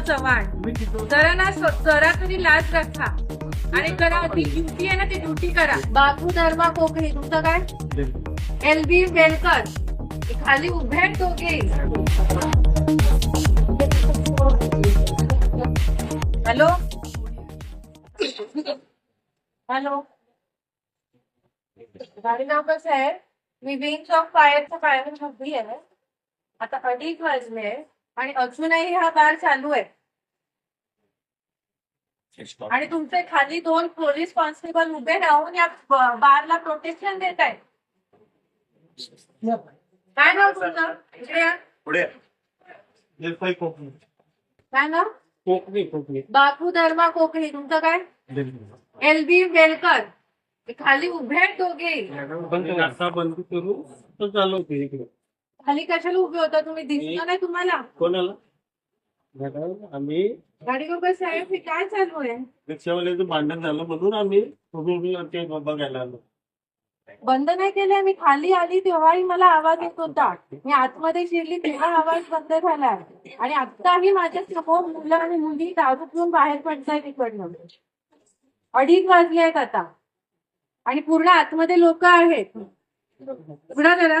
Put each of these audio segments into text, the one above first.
चव्हाण. जरा ना जरा तरी लाज रखा. आणि जरा ती ड्युटी आहे ना ती ड्युटी करा. बाबू धर्मा कोकणी तुमचं काय? एल बी वेलकर खाली उभे दोघे. हॅलो? हॅलो? गाडी नाव कसं आहे. मी विंग्स ऑफ फायरच्या पायावर उभी आहे. आता अडीच वाजले. आणि अजूनही हा बार चालू आहे. आणि तुमचे खाली दोन पोलीस कॉन्स्टेबल उभे राहून या बारला प्रोटेक्शन देत आहेत. काय नाव तुमचं? इकडे या. पुढे निर्भय कोकणी. काय नाव? कोकणी कोकणी. बापू धर्मा कोकणी. तुमचं काय? L B Velkar. खाली उभे आहेत दोघे. बंद करू तर चालू होते इकडे. खाली कशाला उभे होता तुम्ही? दिसलं नाही तुम्हाला? कोणाला? आम्ही गाडीवर साहेब हे काय चालू आहे? रिक्षावाल्याचं भांडण झालं म्हणून आम्ही उभी उभी ते बघायला आलो. बंद नाही केलंय मी खाली आली तेव्हाही मला आवाज येत होता. मी आतमध्ये शिरली तेव्हा आवाज बंद झाला. आणि आत्ताही माझ्यासमोर मुलं आणि मुली दारू पिऊन बाहेर पडतायत इकडनं अडीच वाजले आहेत आता. आणि पूर्ण आतमध्ये लोक आहेत. उघडा जरा.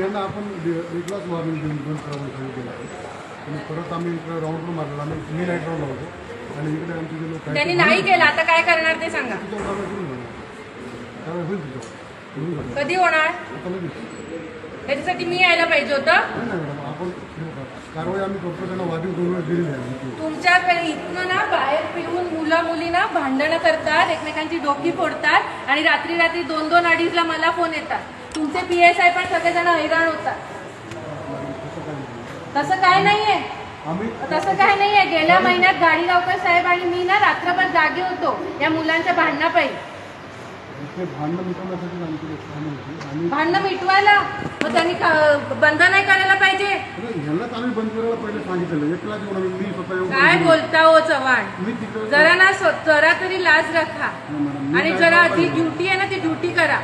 यांना आपण दे- वेगळाच वॉर्निंग देऊन बंद करायला सांगितलेलं आहे आणि परत आम्ही इकडे राऊंड मारला आम्ही मी नाईट राऊंड लावतो आणि इकडे आमचे जे लोक त्यांनी नाही केलं. आता काय करणार ते सांगा. होईल. कधी होणार? आता लगेच. त्याच्यासाठी मी यायला पाहिजे होतं. आपण कारवाई आम्ही करतो त्यांना वाढीव दोन वेळा दिलेली आहे आमची. तुमच्याकडे इथनं ना बाहेर पिऊन मुलं मुली ना भांडणं करतात एकमेकांची डोकी फोडतात आणि रात्री रात्री दोन दोन अडीचला मला फोन येतात. तुमचे पी एस आय पण सगळेजण हैराण होतात. तसं काय नाहीये. आम्ही तसं काय नाहीये. गेल्या महिन्यात गाडीगावकर साहेब आणि मी ना रात्रभर जागे होतो या मुलांच्या भांडणापायी. इथे भांडणं मिटवण्यासाठी आमची एक कामं होती. आणि भांडणं मिटवायला? मग त्यांनी का- बंद नाही करायला पाहिजे? आम्ही बंद करायला पहिले आम्ही मी स्वतः येऊन काय बोलता हो चव्हाण? मी तिकडे जरा ना स्व- जरा तरी लाज रखा. मॅडम, मी आणि काय जरा नाही. ड्युटी आहे ना ती ड्युटी करा.